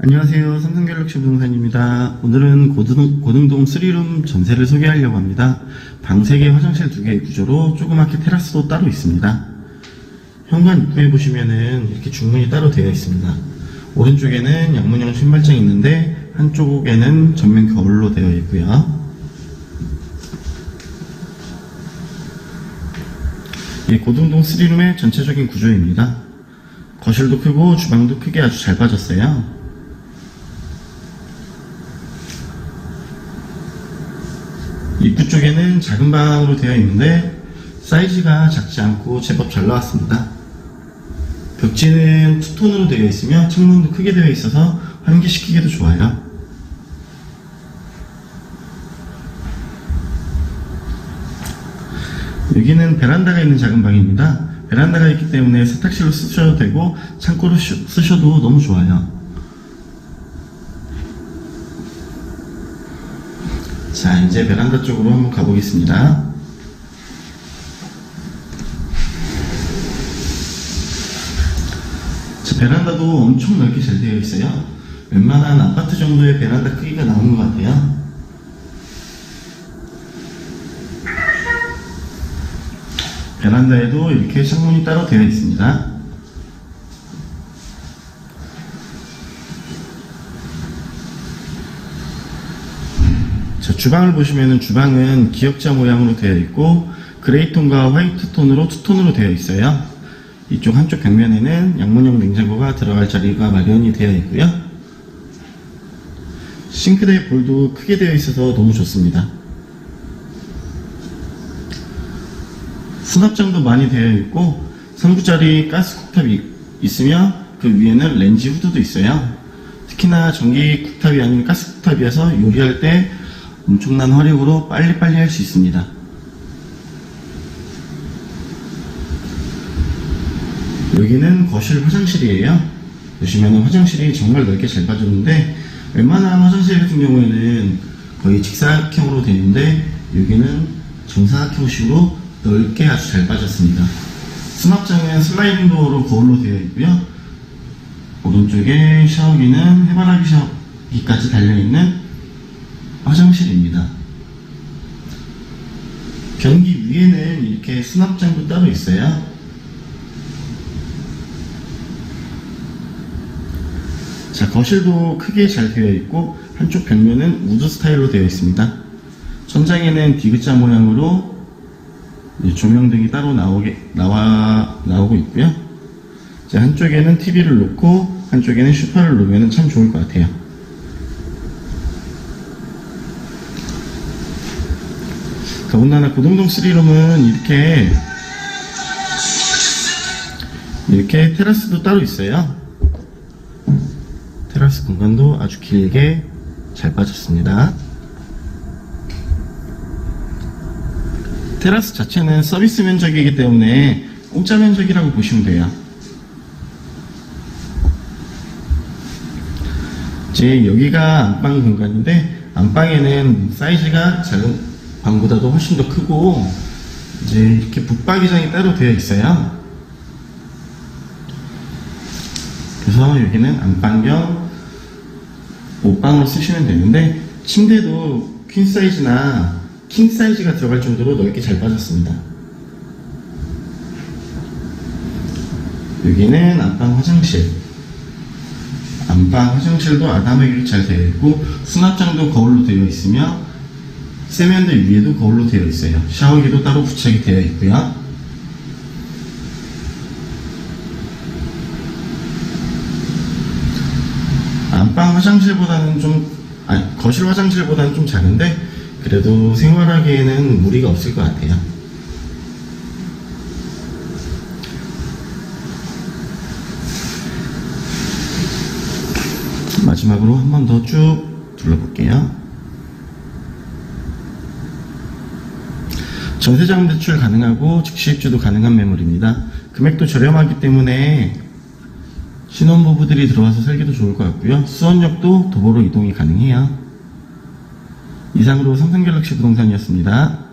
안녕하세요. 삼성갤럭시 부동산입니다. 오늘은 고등, 고등동 3룸 전세를 소개하려고 합니다. 방 3개, 화장실 2개의 구조로 조그맣게 테라스도 따로 있습니다. 현관 입구에 보시면은 이렇게 중문이 따로 되어 있습니다. 오른쪽에는 양문형 신발장이 있는데 한쪽에는 전면 거울로 되어 있고요. 이 고등동 3룸의 전체적인 구조입니다. 거실도 크고 주방도 크게 아주 잘 빠졌어요. 입구 쪽에는 작은 방으로 되어 있는데 사이즈가 작지 않고 제법 잘 나왔습니다. 벽지는 투톤으로 되어 있으며 창문도 크게 되어 있어서 환기시키기도 좋아요. 여기는 베란다가 있는 작은 방입니다. 베란다가 있기 때문에 세탁실로 쓰셔도 되고 창고로 쓰- 쓰셔도 너무 좋아요. 자, 이제 베란다 쪽으로 한번 가보겠습니다. 자, 베란다도 엄청 넓게 잘 되어 있어요. 웬만한 아파트 정도의 베란다 크기가 나오는 것 같아요. 베란다에도 이렇게 창문이 따로 되어 있습니다. 자, 주방을 보시면은 주방은 기역자 모양으로 되어 있고 그레이톤과 화이트 톤으로 투톤으로 되어 있어요. 이쪽 한쪽 벽면에는 양문형 냉장고가 들어갈 자리가 마련이 되어 있고요. 싱크대 볼도 크게 되어 있어서 너무 좋습니다. 수납장도 많이 되어 있고 3구짜리 가스 쿡탑이 있으며 그 위에는 렌지 후드도 있어요. 특히나 전기 쿡탑이 아닌 가스 쿡탑이어서 요리할 때 엄청난 화력으로 빨리빨리 할 수 있습니다. 여기는 거실 화장실이에요. 보시면 화장실이 정말 넓게 잘 빠졌는데 웬만한 화장실 같은 경우에는 거의 직사각형으로 되어 있는데 여기는 정사각형식으로 넓게 아주 잘 빠졌습니다. 수납장은 슬라이딩 도어로 거울로 되어 있고요. 오른쪽에 샤워기는 해바라기 샤워기까지 달려있는 화장실입니다. 변기 위에는 이렇게 수납장도 따로 있어요. 자, 거실도 크게 잘 되어 있고 한쪽 벽면은 우드 스타일로 되어 있습니다. 천장에는 디귿자 모양으로 조명등이 따로 나오게 나와 나오고 있고요. 자, 한쪽에는 TV를 놓고 한쪽에는 슈퍼를 놓으면 참 좋을 것 같아요. 더군다나 고등동 3룸은 이렇게 이렇게 테라스도 따로 있어요. 테라스 공간도 아주 길게 잘 빠졌습니다. 테라스 자체는 서비스 면적이기 때문에 공짜 면적이라고 보시면 돼요. 이제 여기가 안방 공간인데 안방에는 사이즈가 작은 방보다도 훨씬 더 크고 이제 이렇게 붙박이장이 따로 되어 있어요. 그래서 여기는 안방경 옷방으로 쓰시면 되는데 침대도 퀸 사이즈나 킹 사이즈가 들어갈 정도로 넓게 잘 빠졌습니다. 여기는 안방 화장실. 안방 화장실도 아담하게 잘 되어 있고 수납장도 거울로 되어 있으며 세면대 위에도 거울로 되어 있어요. 샤워기도 따로 부착이 되어 있고요. 안방 화장실보다는 좀, 아니, 거실 화장실보다는 좀 작은데, 그래도 생활하기에는 무리가 없을 것 같아요. 마지막으로 한 번 더 쭉 둘러볼게요. 전세자금 대출 가능하고 즉시 입주도 가능한 매물입니다. 금액도 저렴하기 때문에 신혼부부들이 들어와서 살기도 좋을 것 같고요. 수원역도 도보로 이동이 가능해요. 이상으로 삼성갤럭시 부동산이었습니다.